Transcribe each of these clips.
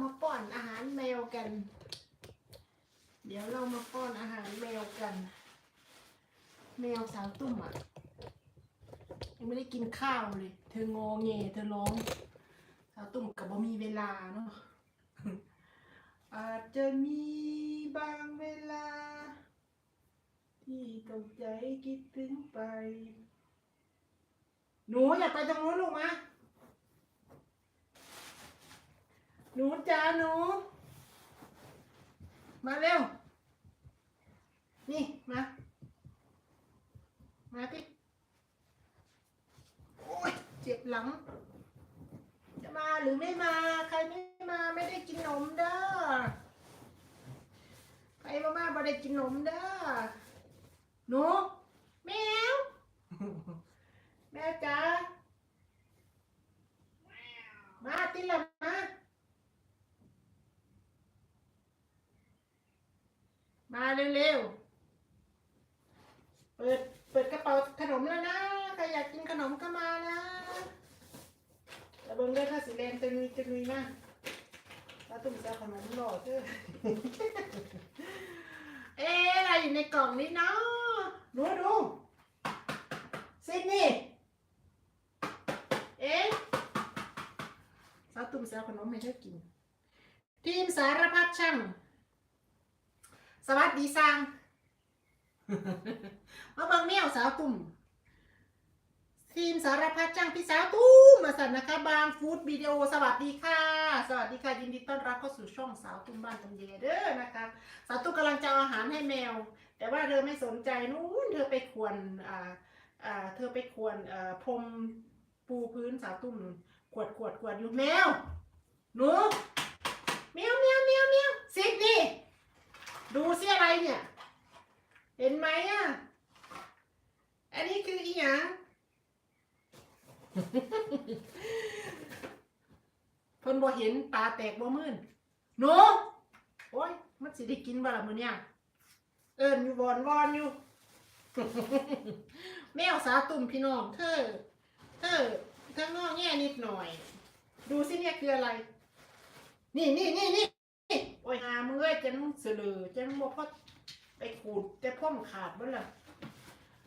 ามาป้อนอาหารแมวกัน เดี๋ยวเรามาป้อนอาหารแมวกัน แมวสาวตุ้มอะยังไม่ได้กินข้าวเลย เธองอแงเธอร้องสาวตุ่มกับบ่มีเวลาเนาะอาจจะมีบางเวลา ที่ต้องใจคิดถึงไป หนูอย่าไปตรงนู้นลูกมา หนูจ้าหนู มาเร็ว นี่มา มาพี่โอ้ยเจ็บหลัง จะมาหรือไม่มา ใครไม่มาไม่ได้กินนมเด้อ ใครมามาไม่ได้กินนมเด้อ หนู แมว แม่จ๋า มาติละมา มาเร็วๆ เปิด เปิดกระเป๋าขนมแล้วนะ ใครอยากกินขนมก็มานะแต่เบิ่งด้วยถ้าสีแดงจะมีจะมีนะแล้วตุ้มจะเอาขนมหล่อเจ้อ เอ๊ะอะไรอยู่ในกล่องนี้เนาะดูดู ซิดนี่ เอ๊ะสาวตุ้มจะเอาขนมให้เธอกิน ทีมสารพัดช่าง สวัสดีสร้างมาเบิ่งแมวสาวตุ่มทีมสารพัดจ้างพี่สาวตุ้มมาสั่นนะคะ บางฟู้ดวิดีโอสวัสดีค่ะ สวัสดีค่ะยินดีต้อนรับเข้าสู่ช่องสาวตุ้มบ้านตำเยเด้อนะคะ สาวตุ้มกำลังจะเอาอาหารให้แมว แต่ว่าเธอไม่สนใจนู้นเธอไปควรอ่า เธอไปควรพรมปูพื้นสาวตุ้มขวดขวดขวดอยู่แมวหนูแมวแมวแมวแมวซิดนี่ ดูสิอะไรเนี่ย เห็นไหมอะ อันนี้คืออีหยังเพิ่นบ่เห็นตาแตกบ่มื่นหนูโอ้ยมันสิได้กินบ่ล่ะมื้อเนี่ยเอิ้นอยู่วอนวอนอยู่ แมวสาตุ่มพี่น้องเธอ เธอเธองอแง่นิดหน่อย ดูสิเนี่ยคืออะไร นี่นี่นี่นี่โอ้ยหามือเอ้ยจังเสลอจังบ่พอไปขูดแต่พ่อมขาดเบ่ล่ะ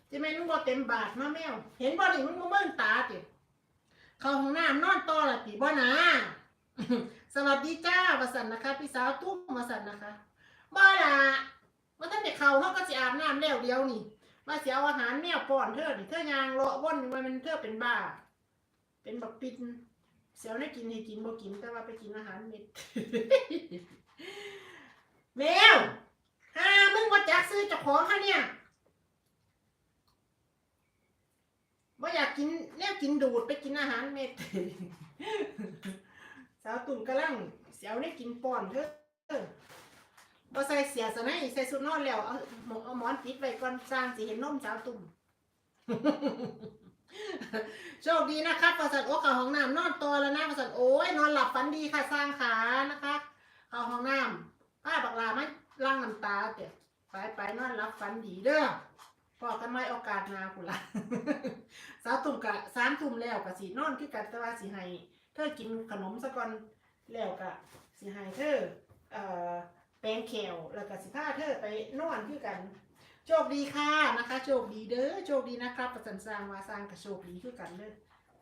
จะแม่นมึงบ่เต็มบาทมาแมว เห็นบ่นี่มึงบ่เบิ่งตาติเข้าห้องน้ำนอนต่อละติบ่นะสวัสดีจ้าว่าสันนะคะ พี่สาวตุ้มว่าสันนะคะบ่ล่ะว่าท่านได้เขาเฮาก็สิอาบน้ำแล้วเดียวนี่ ว่าสิเอาอาหารแมวป้อนเธอนี่เธอยางเลาะว่นว่ามันเธอเป็นบ้า เป็นบักปิดเสียวได้กินให้กินบ่กินแต่ว่าไปกินอาหารเม็ดแมวฮ่ามึงบ่จักซื้อเจ้าของค่ะเนี่ยบ่อยากกินแนวกินดูดไปกินอาหารเม็ดสาวตุ่มกำลังเสียวได้กินป้อนเถอ บ่ใส่เสียสนะใส่สุดนอนแล้วเอาหมอนเอาหมอนปิดไว้ก่อนสร้างสิเห็นนมสาวตุ่ม โชคดีนะครับประสันโอ้ข้าห้องน้ำนอนตัวแล้วนะประสันโอ้ยนอนหลับฝันดีค่ะสร้างขานะคะเข้าห้องน้ำป้าบักลาไม่ล้างน้ำตาเดี๋ยวไปไปนอนหลับฝันดีเด้อพอกันไม่โอกาสนาคุละสาวตุ่มกะสามตุ่มแล้วกะสีนอนคือกันแต่ว่าสีให้เธอกินขนมซะก่อนแล้วกะสีให้เธอเอ่อ แปรงแขวแล้วก็สิพาเธอไปนอนคือกัน โชคดีค่ะนะคะ โชคดีเด้อโชคดีนะครับประสันสร้างมาสร้างกับโชคดีคือกันเด้อ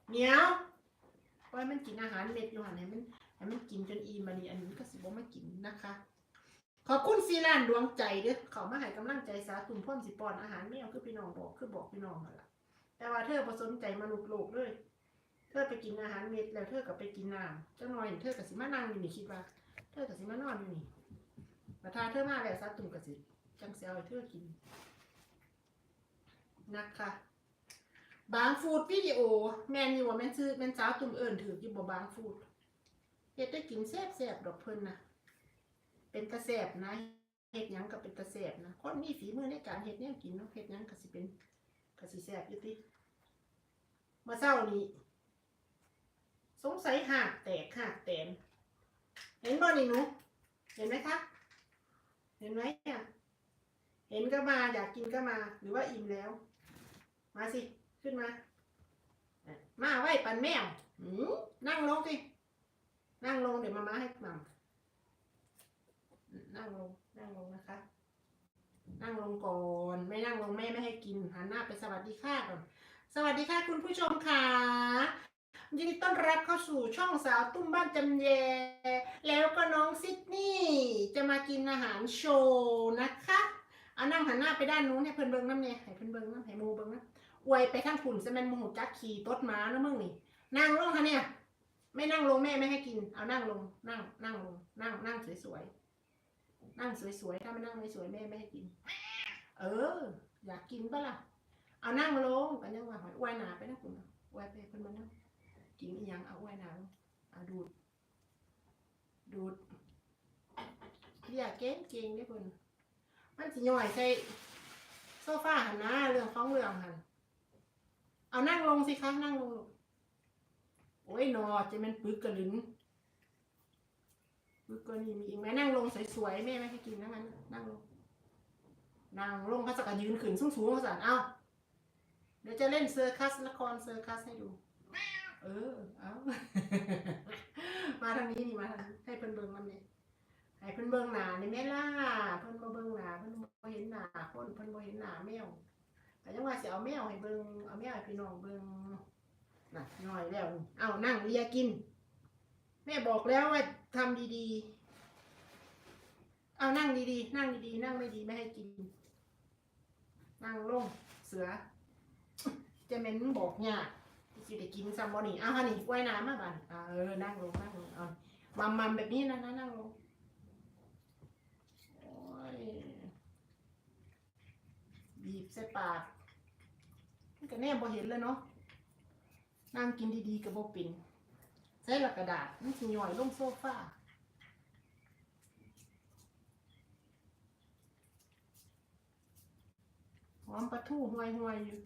เหนียวไว้มันกินอาหารเม็ดอยู่หันให้มันให้มันกินจนอิ่มบัดนี้อันนี้ก็สิบ่มากินนะคะ ขอบคุณซีแลนดวงใจเด้อเขามาให้กำลังใจสาตุ่มพ่อมสิปอนอาหารแมวคือพี่น้องบอกคือบอกพี่น้องนั่นล่ะแต่ว่าเธอบ่สนใจมนุษย์โลกเลยเธอไปกินอาหารเม็ดแล้วเธอก็ไปกินน้ำจังหน่อยเธอก็สิมานั่งอยู่นี่คิดว่า เธอก็สิมานอนอยู่นี่ มาทาเธอมาแล้วสาตุ่มก็สิจังสิเอาเธอกิน นะคะ บางฟูดวิดีโอ แมนอยู่ว่าแม่นซื้อแม่นสาวตุ่มเอิญถืออยู่บ่บางฟูดเฮ็ดได้กินแซ่บแซ่บๆดอกเพิ่นนะเป็นตะแซ่บนะเฮ็ดยังก็เป็นตะแซ่บนะคนมีฝีมือในการเฮ็ดแนวกินเนาะเฮ็ดยังก็สิเป็นก็สิแซ่บอยู่ติเมื่อเช้านี้สงสัยหากแตกหากแตนเห็นบ่นี่หนูเห็นไหมคะ เห็นไหมเนี่ยเห็นก็มาอยากกินก็มา หรือว่าอิ่มแล้ว มาสิ ขึ้นมา มาไหวปันแมวหืมนั่งลงสิ นั่งลงเดี๋ยวมามาให้หม่ำนั่งลง นั่งลงนะคะ นั่งลงก่อน ไม่นั่งลงแม่ไม่ให้กินหันหน้าไปสวัสดีค่ะก่อน สวัสดีค่ะคุณผู้ชมค่ะ ยินดีต้อนรับเข้าสู่ช่องสาวตุ้มบ้านจำแย แล้วก็น้องซิดนีย์จะมากินอาหารโชว์นะคะเอานั่งหันหน้าไปด้านนู้นให้เพิ่นเบิ่งน้ำเนี่ยให้เพิ่นเบิ่งน้ำให้หมูเบิ่งน้ำอวยไปทางฝุ่นจะแม่นโมโหจักขี่ต้นม้านะมึงนี่นั่งลงค่ะเนี่ย ไม่นั่งลงแม่ไม่ให้กิน เอานั่งลง นั่ง นั่งลง นั่ง นั่งสวยๆ นั่งสวยๆ ถ้าไม่นั่งไม่สวยแม่ไม่ให้กิน เออ อยากกินปะล่ะ เอานั่งลงกันยังว่าหอยอวยหนาไปนะคุณอวยไปเพิ่นมานั่ง กินอีหยังเอาอวยหนาลงเอาดูด ดูดเรียกเก่งเก่งได้อเพิ่นมันสิย่อยใส่โซฟาหันนะเรื่องของเรื่องหันเอานั่งลงสิคะนั่งลงลูกโอ้ยนอจะมันปึกกระลึนปึกก็นี่มีอีกไหมนั่งลงสวยๆแม่ไม่ให้กินนะงั้นนั่งลงนั่งลงเขาจะกระยืนขึ้นสูงๆเขาสั่นเอ้าเดี๋ยวจะเล่นเซอร์คัสละครเซอร์คัสให้ดู เออ เอามาทางนี้นี่มาทางให้เพิ่นเบิ่งมันนี่ให้เพิ่นเบิ่งหน้านี่แม่ล่ะเพิ่นมาเบิ่งหน้าเพิ่นบ่เห็นหน้าคนเพิ่นบ่เห็นหน้าแมวแต่ยังว่าสิเอาแมวให้เบิ่งเอาแมวให้พี่น้องเบิ่งน่ะน้อยแล้ว เอานั่งเลียกิน แม่บอกแล้วว่าทำดีๆ เอานั่งดีๆ นั่งดีๆ นั่งไม่ดีไม่ให้กิน นั่งลงเสือ จะเหม็นบอกยาก สิได้กินซัมบอนี่เอาฮะนี่ว่ายน้ำมาบ้านเออนั่งลงนั่งลงเอามัมมัมแบบนี้นะนะนั่งลงบีบใส่ปากก็แน่บ่เห็นเลยเนาะนั่งกินดีๆกับบ่เป็นใส่ละกระดาษมันสิย่อยลงโซฟาหอมปลาทูห่วยๆอยู่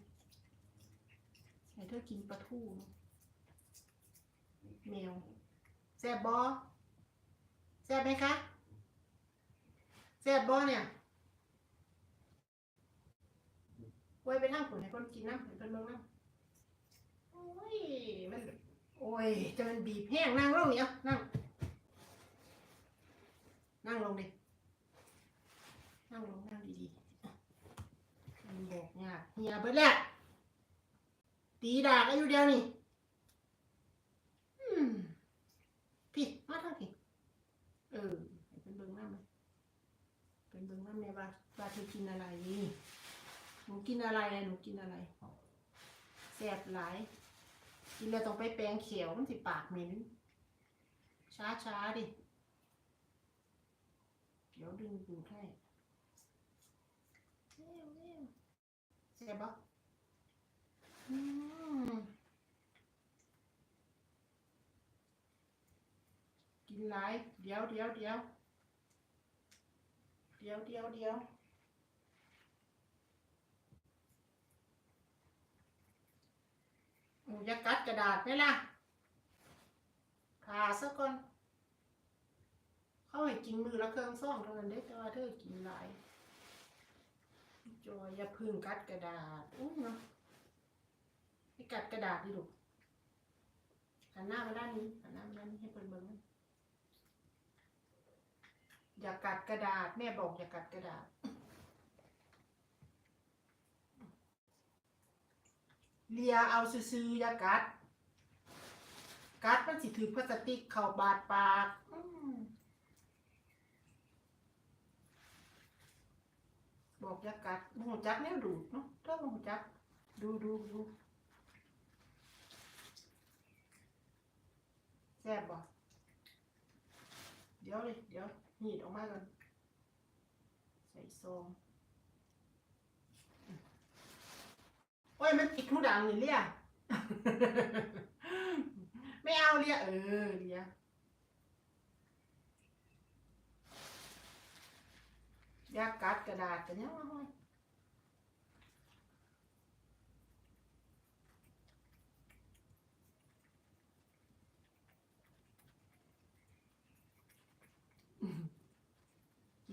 ให้เธอกินปลาทูแมวแซ่บบอแซ่บไหมคะแซ่บบอเนี่ยไว้ไปนั่งผลให้คนกินน้ำให้คนเบิ่งน้ำโอ้ยมันโอ้ยจะมันบีบแห้งนั่งลงนี่เอานั่งนั่งลงดินั่งลงนั่งดีๆมันบอกยากเฮียเบิดแล้ว ตีดากอายุเดียวนี่พี่มาทางพี่เออเป็นเบิ่งน้ำเลยเป็นเบิ่งน้ำในว่าว่าเธอกินอะไรนี่หนูกินอะไรหนูกินอะไรแสบหลาย กินแล้วต้องไปแปรงเขียวมันสิปากเหม็นช้าช้าดิ เดี๋ยวดึงดูให้เร็วเร็วแสบปะ อืมกินหลาย เดี๋ยวเดี๋ยวเดี๋ยวเดี๋ยวเดี๋ยวเดี๋ยวโอ้อยกัดกระดาษไหมล่ะผ่าซะก่อน เขาให้กินมือละเครื่องซ่องเท่านั้นเด้แต่ว่าเธอกินหลายจอยอย่าพึ่งกัดกระดาษอุ้ยเนาะให้กัดกระดาษดิลูกหันหน้ามาด้านนี้หันหน้ามาด้านนี้ให้เปิดเบิ้ง อย่ากัดกระดาษ แม่บอกอย่ากัดกระดาษ เลียเอาซื้อๆอย่ากัด กัดมันสิถือพลาสติกเข้าบาดปากอบอกอย่ากัดบ่หูจักแนวดูดเนาะถ้าบ่หูจัก ดูดูดูแซ่บบ่เดี๋ยวเลยเดี๋ยว หีดออกมาก่อนใส่ซองโอ้ยมันติดหูดังเลยเลียไม่เอาเลียเออเลียอยากกัดกระดาษกันยังวะห้อย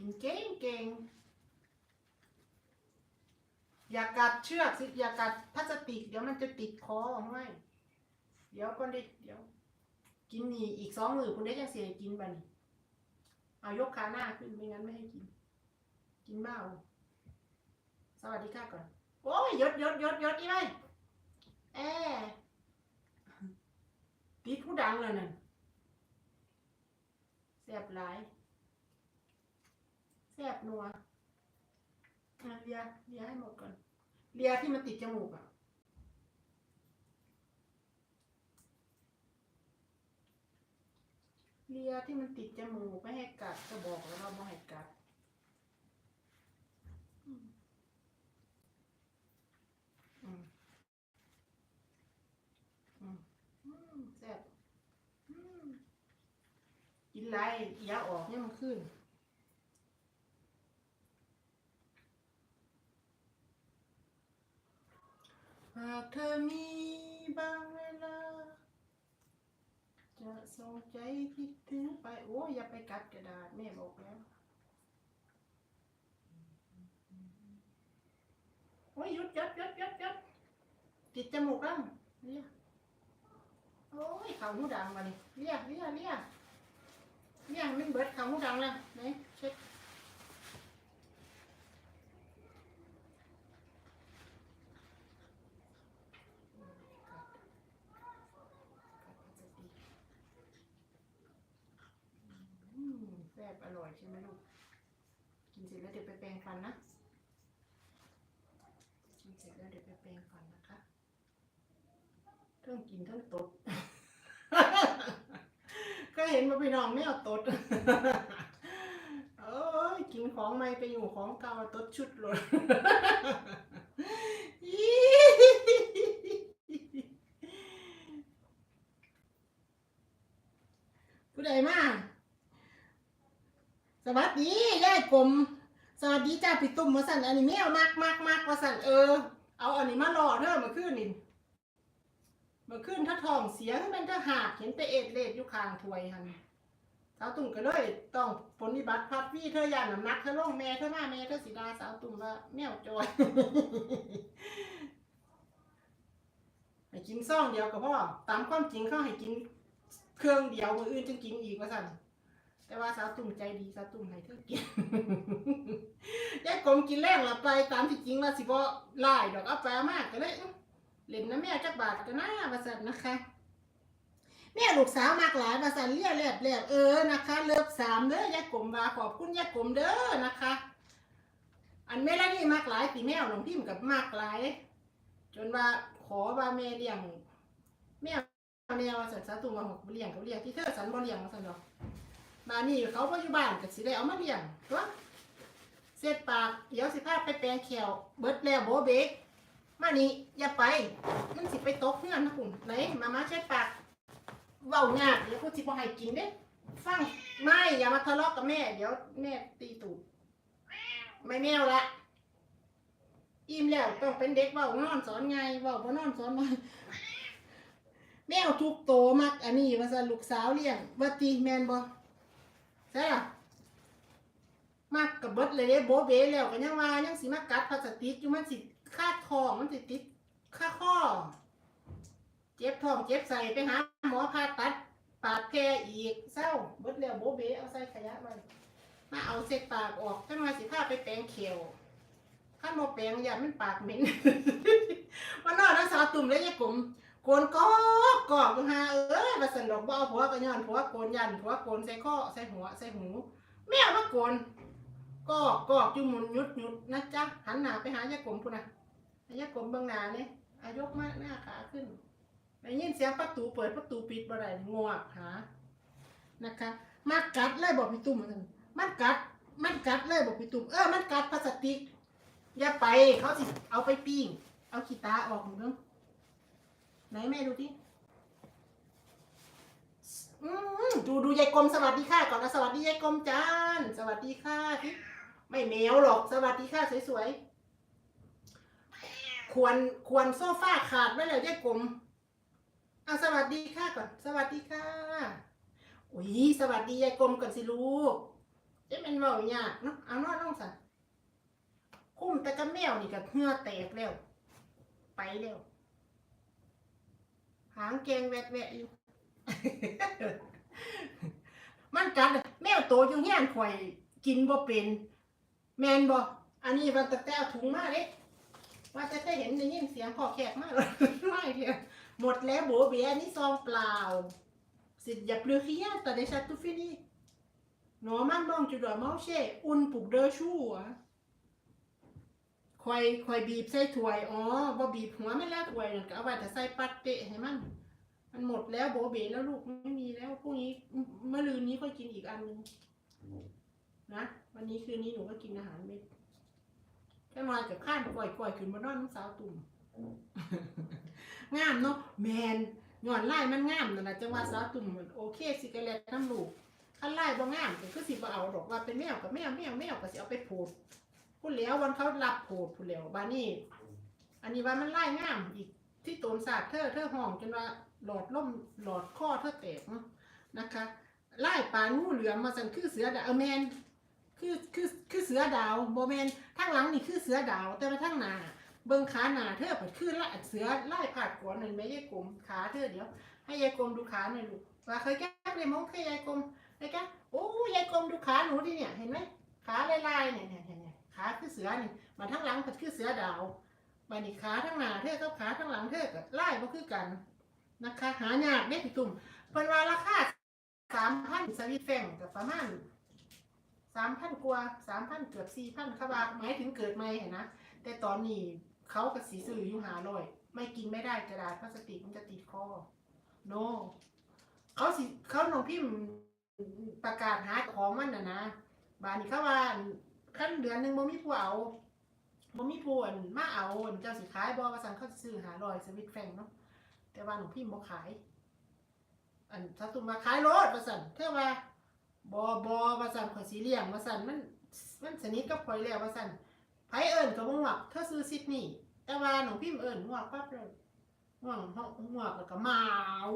กินเก่งเก่งอย่ากัดเชือกสิอย่ากัดพลาสติก เดี๋ยวมันจะติดคอห้อยเดี๋ยวก่อนดิเดี๋ยว กินนี่อีกสองมือคุณได้ยังเสียกินบัดนเอายกขาหน้าขึ้นไม่งั้นไม่ให้กิน กินเบ้าสวัสดีค่ะก่อน โอ้ยยศยศยศยศอีไรแอติดผู้ดังเลยนั่นแสบหลาย แสบนัวอะเลียเลียให้หมดก่อน เลียที่มันติดจมูกอะเลียที่มันติดจมูกไม่ให้กัดก็บอกแล้วว่าไม่ให้กัดอืมอืมอืมอืมแซ่บอืมกินไรยาออกเนี่ยมันขึ้นากเธอมีบางเวลา จะส่งใจคิดถึงไป โอ้ยอย่าไปกัดกระดาษแม่บอกแล้ว โอ้ยหยุดหยุดหยุดหยุดหยุดติดจมูกแล้วเรียโอ้ยเขาหูดังมานี่เรียเรียเรียเรียมันเบิดเขาหูดังแล้วไหนเช็ดอืมแซ่ บอร่อยใช่ไหมลูก กินเสร็จแล้วเดี๋ยวไปแปรงฟันนะ กินเสร็จแล้วเดี๋ยวไปแปรงฟันนะคะเทั้งกินเทั้งตด ก็เห็นมาพี่น้องไม่เอาตด เอ้ยกินของไม่ไปอยู่ของเก่าตดชุดเลยผู้ใดมา สวัสดียายกลมสวัสดีจ้าพี่ตุ้มมาสั่นอันนี้แมวมากมากมากมาสั่นเออ เอาอันนี้มาหล่อเด้อมาขึ้นนี่มาขึ้นถ้าทองเสียงมันจะหักเห็นแต่เอ็ดเลดอยู่ข้างถวยหันสาวตุ่มก็เลยต้องปฏิบัติพัดพี่เธอย่านน้ำหนักเธอลงแม่เธอมาแม่เธอสีดาสาวตุ่มว่าแมวจอยให้กินซ่องเดียวก็พอตามความจริงเขาให้กินเครื่องเดียวมืออื่นจึงกินอีกว่าสั่น แต่ว่าสาวตุ่มใจดีสาวตุ่มให้เธอกินยายกลมกินแรงละไปตามที่จริงว่าสิบ่ไล่ดอกเอาไปเอามากก็เลยเล่นน้ำแม่จักบาทก็น่าว่าสั่นนะคะแม่ลูกสาวมากหลายว่าสั่นเลียแลบแลบเออนะคะ เลิกสามเด้อยายกลมว่าขอบคุณยายกลมเด้อนะคะ อันแม่ละนี่มากหลายตีแมวน้องพิมกับมากหลาย จนว่าขอว่าแม่เลี้ยงแมวแมวสัตว์สาตุมาหกเลี้ยงเขาเลี้ยงที่เธอสันบ่เลี้ยงมาสันดอก มานี่เขาปัจจุบันก็สิได้เอามาเลี้ยงตัวเสร็จปากเดี๋ยวสิพาไปแปลงแขวเบิดแล้วโบเบกมานี่อย่าไป มันสิไปตกเงื่อนนะคุณไหนมามาเช็ดปากเว้ายากเดี๋ยวคุณสิบ่ให้กินเด้ฟังไม่อย่ามาทะเลาะกับแม่ เดี๋ยวแม่ตีตูดไม่แมวละอิ่มแล้วต้องเป็นเด็กเว้านอนสอนไงเว้าบ่นอนสอนบ่แมวทุกโตมักอันนี้ว่าซั่นลูกสาวเลี้ยงว่าติแมนบ่ ใช่ล่ะมักกับเบิดเลยเด้โบเบแล้วก็ยังว่ายังสิมากัดพลาสติกอยู่มันสิคาดคอมันสิติดค่าคอเจ็บท้องเจ็บใส่ไปหาหมอผ่าตัดปากแผลอีกเศร้าเบิดแล้วโบเบเอาใส่ขยะไว้มาเอาเศษปากออกจังว่าสิพาไปแปรงเขียวขั้นโมแปลงอย่ามันปากเหม็นวันนอนนักสาวตุ่มเลยยายกลุ่ม โกนกอกกอกอยู่หาเอ้ยมาสันดอกบ่เอาผัวก็ย้อนผัวโกนยันผัวโกนใส่ข้อใส่หัวใส่หูแม่มาโกนกอกกอกอยู่หมุนหยุดหยุดนะจ๊ะหันหน้าไปหายายกลมพุ่นนะยายกลมเบื้องหน้าเนี่ยอายกมากหน้าขาขึ้นได้ยินเสียงประตูเปิดประตูปิดบ่ได้งวกหานะคะมากัดเลยบอกพี่ตุ่มว่าซั่นมันกัด มันกัดเลยบอกพี่ตุ่มเออมันกัดพลาสติกอย่าไปเขาสิเอาไปปิ้งเอาขี้ตาออกหนึ่ง ไหนแม่ดูที่ดูดูยายกลมสวัสดีค่ะก่อนนะสวัสดียายกลมจานสวัสดีค่ะที่ไม่แมวหรอกสวัสดีค่ะสวยๆควรควรโซฟาขาดไว้เลยยายกลมเอาสวัสดีค่ะก่อน สวัสดีค่ะอุ้ยสวัสดียายกลมก่อนสิลูกเจะเป็นเบาหยากเนาะเอานอนน้องสันคุ้มแต่กับแมวนี่ก็เหงื่อแตกแล้วไปแล้ว หางแกงแวะแวะอยู่ มันกัดแมวโตอยู่ฮี้ยข่อยกินบ่เป็น แมนบ่อันนี้วันตะแต่ถุงมากเด้ว่าจะได้เห็นได้ยินเสียงขอแขกมากเลยไม่เดียวหมดแล้วโบเบียนี่ซองเปล่าสิอย่าเปลือกเฮียแต่ไดชัดทุฟินี่หนอมันบ้องจุดดอเมาเช่ อุ่นปลุกเดอชู่ว คอยคอยบีบใส่ถ้วย อ๋อบ่บีบหัวไม่แล้วถ้วยนั่นก็เอาไว้แต่ใส่ปัดเตะให้มัน มันหมดแล้วโบเบแล้วลูกไม่มีแล้วพรุ่งนี้เมื่อลืนนี้ค่อยกินอีกอันนึงนะ วันนี้คืนนี้หนูก็กินอาหารเม็ดแค่มากับข้านก่อยก่อยขึ้นมานอนน้องสาวตุ่มงามเนาะแมนย้อนไล่มันงามนั่นแหละจังหวะสาวตุ่มโอเคสิกะแลตน้ำลูกคันไล่บ่งามก็คือสิบ่เอาดอกว่าเป็นแมวกับแมวแมวแมวก็สิเอาไปโพด พูดแล้ววันเขารับโพดพูดแล้วบานี่อันนี้ว่ามันไล่งามอีกที่โตนศาสตร์เธอเธอห้องจนว่าหลอดล่มหลอดข้อเธอแตกเนาะนะคะไล่ปลางูเหลือมมาสั่นคือเสือดาวเออแมนคือคือคือเสือดาวโบแมนทั้งหลังนี่คือเสือดาว แต่ว่าทั้งหน้าเบิ่งขาหนาเธอเปิดขึ้นละเสือไล่ผาดก่อนหนึ่งไม่ยายกลมขาเธอเดี๋ยว ให้ยายกลมดูขาหน่อยลูกว่าเคยแก้เลยมองเคยยายกลมไอ้แก้โอ้ยายกลมดูขาหนูดิเนี่ยเห็นไหมขาลายๆเนี่ยเนี่ยเนี่ยเนี่ย ขาคือเสือนี่มาทั้งหลังเปิดคือเสือดาวมานี่ขาทั้งหน้าเธอกับขาทั้งหลังเธอกับไล่บ่คือกันนะคะหายากเด้พี่ตุ่มเพิ่นว่าราคาสามพันสวิตแฟงกับประมาณสามพันกว่าสามพันเกือบสี่พันขาว่าหมายถึงเกิดใหม่เห็นนะ แต่ตอนนี้เขากับสีสื่ออยู่หาลอย ไม่กินไม่ได้กระดาษพลาสติกมันจะติดคอโนเขาสิเขาหนองพิมประกาศหาของมันนะนะ บานนี้เขาว่า ขั้นเดือนหนึ่งบ่มีผู้เอาบ่มีผู้อันมาเอาอันเจ้าสิขายบ่ว่าสั่งเขาสิซื้อหาลอยสวิตแฟงเนาะแต่ว่าหนองพิมพ์บ่ขาย อันถ้าตุมมาขายรถว่าสั่นเท่าว่าบ่บ่ว่าสั่นข่อยสิเลี้ยงว่าสั่นมันมันสนิทกับข่อยแล้วว่าสั่นไผเอิญกับงวกเธอซื้อซิดนี่ แต่ว่าหนูพิมเอิญงวกปั๊บเลยงวกห้องงวกแล้วก็หมาว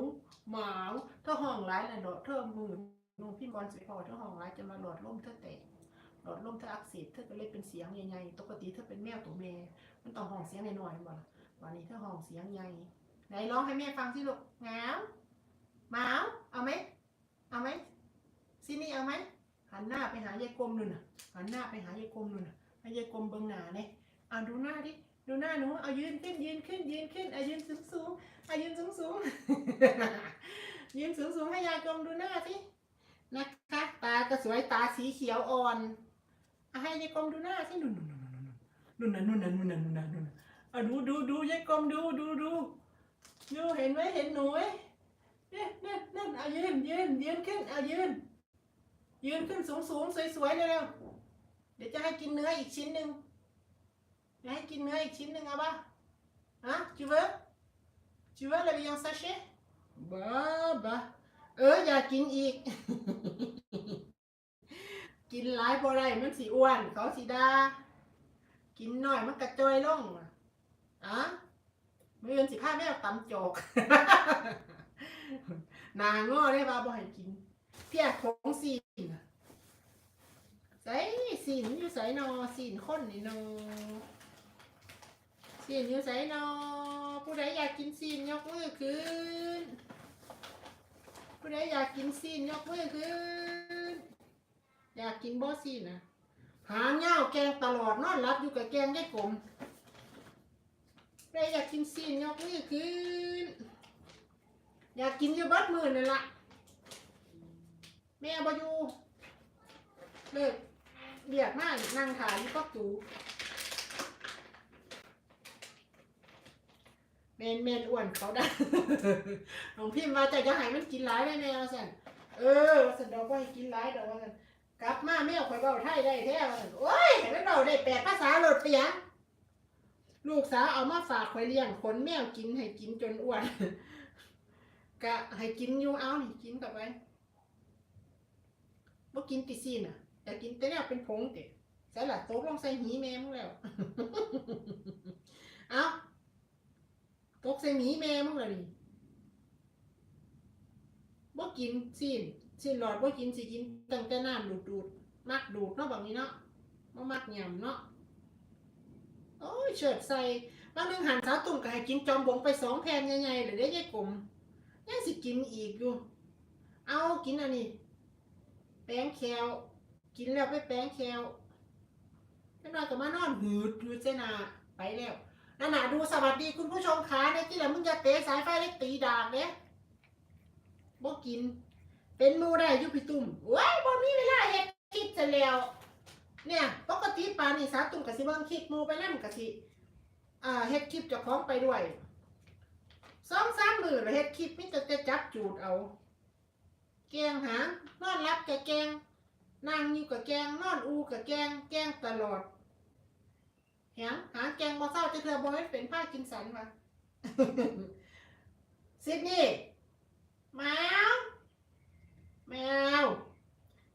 หมาวเธอห้องไร้ายเลยดเธอมือหนูพิมบอลสิพอเธอห้องไรจะมาหลอดลมเธอแตก หลอดลมเธออักเสบเธอก็เลยเป็นเสียงใหญ่ๆปกติเธอเป็นแมวตัวแม่มันต้องห้องเสียงหน่อยๆบ่ล่ะวันนี้เธอห้องเสียงใหญ่ไหนร้องให้แม่ฟังสิลูกงาวมาวเอาไหมเอาไหมซินี่เอาไหมหันหน้าไปหายายกลมนู่นน่ะหันหน้าไปหายายกลมนู่นน่ะให้ยายกลมเบิ่งหน้าเนี่ยเอาดูหน้าดิดูหน้าหนูเอายืนขึ้นยืนขึ้นยืนขึ้นเอายืนสูงสูงเอายืนสูงสูงยืนสูงสูงให้ยายกลมดูหน้าสินะคะตาก็สวยตาสีเขียวอ่อน ให้ยายกลมดูหน้าสินุ่นนุ่นนุ่นนุ่นนุ่นนุ่นนุ่นนุ่นนุ่นนุ่นเอาดูดูดูยายกลมดูดูดูดูเห็นไหมเห็นหนูไหมเนี่ยเนี่ยเนี่ยเอายืนยืนยืนขึ้นเอายืน ยืนขึ้นสูงสูงสวยสวยเร็วๆเดี๋ยวจะให้กินเนื้ออีกชิ้นหนึ่งจะให้กินเนื้ออีกชิ้นหนึ่งเอาปะฮะ tu veux tu veux la viande sachet บ้าบ้าเอออยากกินอีก กินหลายพอไรมันสีอ้วน เขาสีดากินหน่อยมันกระจอยลงอะอะมืออนสิผ้าแม่ตำจอกนางง้อได้บ้าบ่ให้กิน เพียของสีนใส่สีนอยู่ใส่นอสีนข้นนี่นอสีนอยู่ใส่นอผู้ใดอยากกินสีนยกมือขึ้นผู้ใดอยากกินสีนยกมือขึ้น อยากกินบ่สีนนะหางเงาแกงตลอดนอนรับอยู่กับแกงได้กลมผู้อยากกินสีนยกมือขึ้นอยากกินอยู่บัดมือนั่นละแม่บอยู่เลิกเรียกมากนั่งถ่ายอยู่ปักตูเมนเมนอ้วนเขาได้หลวงพี่มาแต่จะให้มันกินหลายได้แน่ว่าสันเออสันดอกว่าให้กินหลายดอกว่าสัน กลับมาแม่ข่อยเบาไทยได้แท้โอ้ยให้มันเบาได้แปดภาษาหลดเปียงลูกสาวเอามาฝากข่อยเลี้ยงขนแมวกินให้กินจนอ้วนกะให้กินอยู่เอานี่กินต่อไปบ่กินติซีน่ะอยากกินแต่เนี่ยเป็นผงเด็ใส่ละโต๊ะลงใส่หีแม่มึงแล้วเอาตกใส่หมีแม่มึงเลยบ่กินซีน ซีนหลอดบ่กินสิกินตั้งแต่น้ำดูดดูดมักดูดเนาะแบบนี้เนาะบ่มักยำเนาะโอ้ยเฉิดใส่บางนึงหันสาวตุ่มก็ให้กินจอมบงไปสองแผ่นใหญ่ๆเลยได้ยายกลมยังสิกินอีกอยู่ เอากินอันนี้ แป้งแคลกินแล้วไปแป้งแคลแล้วนอนก็มานอนหืดหืดเสนาไปแล้วนั่นน่ะดูสวัสดีคุณผู้ชมขาในที่ละมึงจะเตะสายไฟเล็กตีดากเนี่ยบ่กิน เป็นมูได้ยุพี่ตุ่มโอ้ยบ่มีเวลาเฮ็ดคลิปจะแล้ว เนี่ยปกติปานนี่สาตุ่มกะสิเบิ่งคลิปมูไปนกะสิอ่าเฮ็ดคลิปเจ้าของไปด้วยสองสามมือแล้วเฮ็ดคลิปมีแต่จะจับจูดเอา แกงหางนอนรับกับแกงนั่งอยู่กับแกงนอนอูกับแกงแกงตลอดหงหาแกงบ่เศร้าจะเธอบ่ให้เป็นผ้ากินสันวะซิดนี่แมวแมว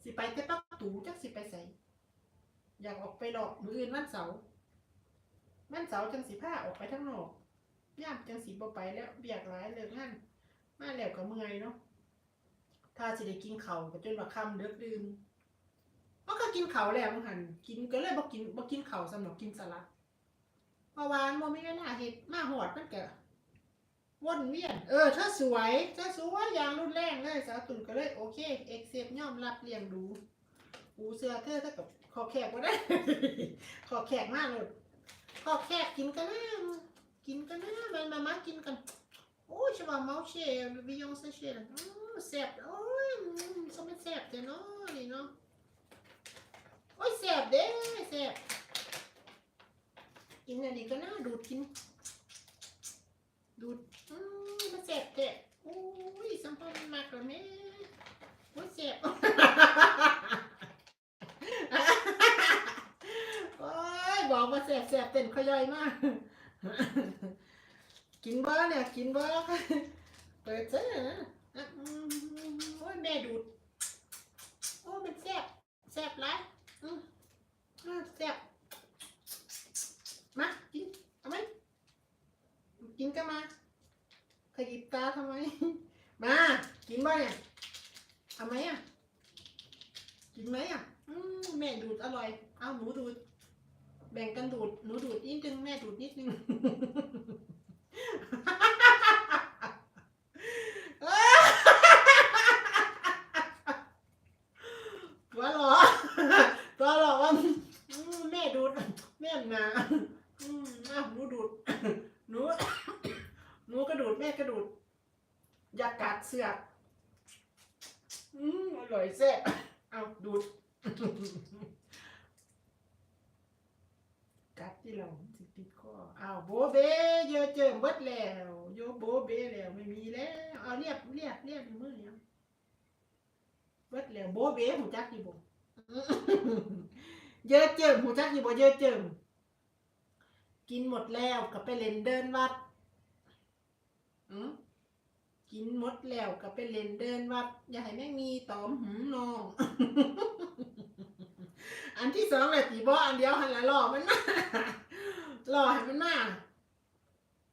สิไปแต่ปักตูจักสิไปใส่ อยากอกไปหลอกมืออื่นวันเสาร์วันเสาร์จังสิผ้าออกไปทั้งนอกย่ามจังสิบ่ไปแล้วเบียกหลายเลิกงานมาแล้วก็เมื่อยเนาะถ้าสิได้กินเขาก็จนว่าค่ำเดึกดื่นมันก็กินเขาแล้วมันหันกินก็เลยบ่กินบ่กินเขาสำหรับกินสลัดเพราะว่าบ่มีเวลาเฮ็ดมาหอดมันก็วนเวียน เออเธอสวยเธอสวยอย่างรุนแรงเลยสาวตุ่นก็เลยโอเค เอ็กเซปยอมรับเลี้ยงดูปูเสื้อเธอถ้ากับ ขอแขกบ่ได้ ขอแขกมากเลยขอแขกกินกันนะกินกันนะมามามากินกัน Oj, je var moche, Beyoncé cheira. Hum, certo. Oi, hum, só me certo, não, não. Oi, certo, ด้ certo. กินอันนี้ก็น่าดูดกิน ดูดอืมมันแสบแท้โอ้ยสัมพันธ์มากเลยแม่โอ้ยแสบ โอ้ แสบแสบเต้นขย่อยมาก กินบ้าเนี่ย กินบ้าเปิดซะนะอะอืมโอ้ยแม่ดูด โอ้มันแซ่บแซ่บไรอืมอะแซ่บมากินเอาไหมกินก็มาขยิบตาทำไม มา กินบ้าเนี่ยเอาไหมอะ กินไหมอะอืมแม่ดูดอร่อย เอาหนูดูด แบ่งกันดูด หนูดูดนิดนึง แม่ดูดนิดนึง ตัวหรอ ตัวหรอว่าอืมแม่ดูดแม่หนาอืมอะหนูดูด หนู หนูกระดูดแม่กระดูดอย่ากัดเสือกอืมอร่อยแซ่บเอาดูด กัดที่เราสิติดคออ้าวโบเบเยอะเจิมเบิดแล้วโยโบเบแล้วไม่มีแล้วเอาเรียบเรียบเรียบมือแล้วเบิดแล้วโบเบหูจักอยู่บ่ เยอะเจิมหูจักอ ยู่บ่เยอะจิมกินหมดแล้วก็ไปเล่นเดินวัดอืมกินหมดแล้วก็ไปเล่นเดินวัด อย่าให้แม่งมีตอมหืมนอง อันที่สองเลยตีบออันเดียวหันละรอมันมารอให้มันมา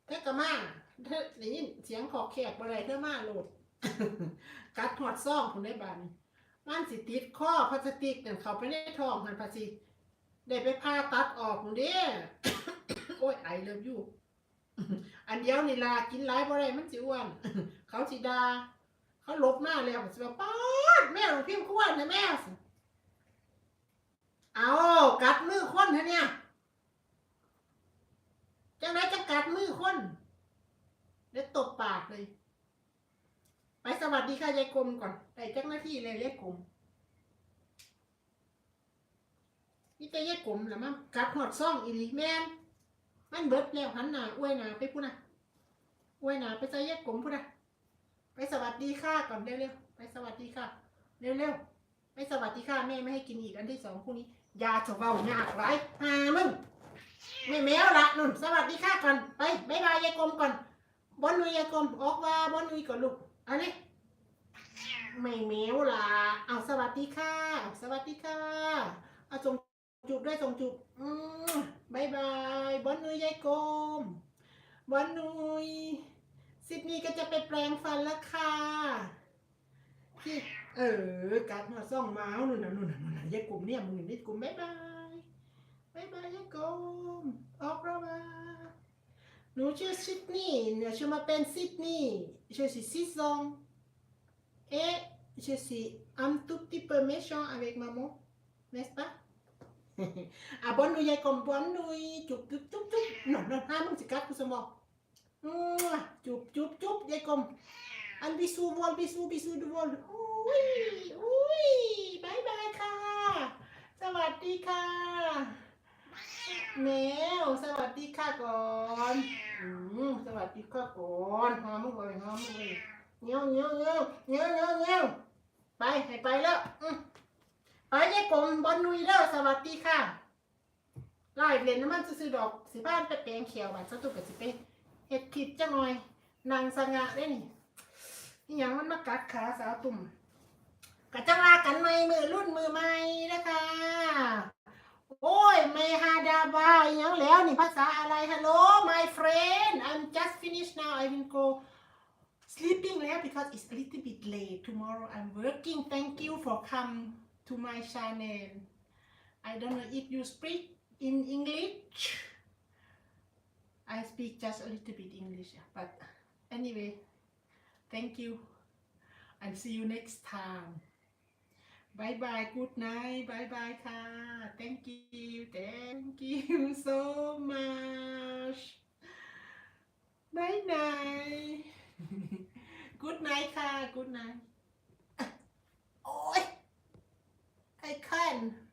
เธอก็มาเธอได้ยินเสียงขอแขกบ่ได้เธอมาโหลด กัดหอดซ่องคุณได้บานมันสิติดข้อพลาสติกนั่นเข้าไปในท้องหันภาษี ได้ไปผ่าตัดออกเด้โอ้ยไอเลิฟอยู่อันเดียวนี่ล่ะกินหลายบ่ได้มันสิอ้วน เขาสิดา เขาลบหน้าแล้วสิว่าป๊าดแม่หลวงพิมพ์ขวนนะแม่เอากัดมือคนฮะเนี่ยจังไรจะกัดมือคนเดี๋ยวตบปากเลย ไปสวัสดีค่ะยายกลมก่อนไปเจ้าหน้าที่เลยยายกลม นี่แต่ยายกลมแหละมั้งกัดหอดซ่องอีหลีแมนมันเบิดแล้วหันหน้าอวยหน้าไปพูดนะอวยหน้าไปใส่ยายกลมพูดนะไปสวัสดีค่ะก่อนเร็วๆไปสวัสดีค่ะ เร็วๆไปสวัสดีค่ะแม่ไม่ให้กินอีกอันที่สองพรุ่งนี้ยาจะเบายากไรหามึงไม่แมวละนุ่นสวัสดีค่ะก่อนไปบายบายยายกลมก่อนบอนนุยยายกลมออกว่าบอนนุยก่อนลูกอันนี้ไม่แมวละเอาสวัสดีค่ะเอาสวัสดีค่ะเอาส่ง จูบด้ส่งจูบอืมบายบายบอนนุยยายกลมบอนนุยซิดนีย์ก็จะไปแปลงฟันแล้วค่ะที่เออการมาซ่องเมาส์นู่นน่ะนู่นน่ะนู่นน่ะยายกลุ่มเนี่ยมึงนี่กลุ่มบ๊ายบายบ๊ายบายยายกลุ่มออกแล้วมาหนูชื่อซิดนีย์เนี่ยชื่อมาเป็นซิดนีย์ชื่อสิซิซอง et je suis un tout petit peu méchant avec maman n'est-ce pas อะบอนดูยายกลมบอนดูจุบจุบจุบจุบหนอนนอนห้ามึงสิกัดกูสมองจุบจุบจุบยายกลมอันบิสูวอลบิสูบิสูดูวอลอุ้ยอุ้ยบายบายค่ะ สวัสดีค่ะแมวสวัสดีค่ะก่อนอืมสวัสดีค่ะก่อนหอมเลยหอมเลยเงี้ยเงี้ยวเงี้ยวเงี้ยวเงี้ยวเงี้ยวไปให้ไปแล้วอืม ไปยายกลมบอลนุยแล้วสวัสดีค่ะไล่เรียนน้ำมันซื้อดอกสิบ้านไปแปลงเขียวบัดสตุกกับสิไปเฮ็ดผิดจังหน่อย นางสง่าได้นี่นี่ยังมันมากัดขาสาวตุ่มกะจังลากันใหม่มือรุ่นมือใหม่นะคะ โอ้ยเมฮาดาบายยังแล้วนี่ภาษาอะไร Hello my friend I'm just finished now I will go sleeping แล้ว because it's a little bit late tomorrow I'm working thank you for come to my channel I don't know if you speak in English I speak just a little bit English but anyway thank you and see you next time Bye bye, good night, bye bye ค่ะ thank you, thank you so much. Bye night. good night ค่ะ good night. I can.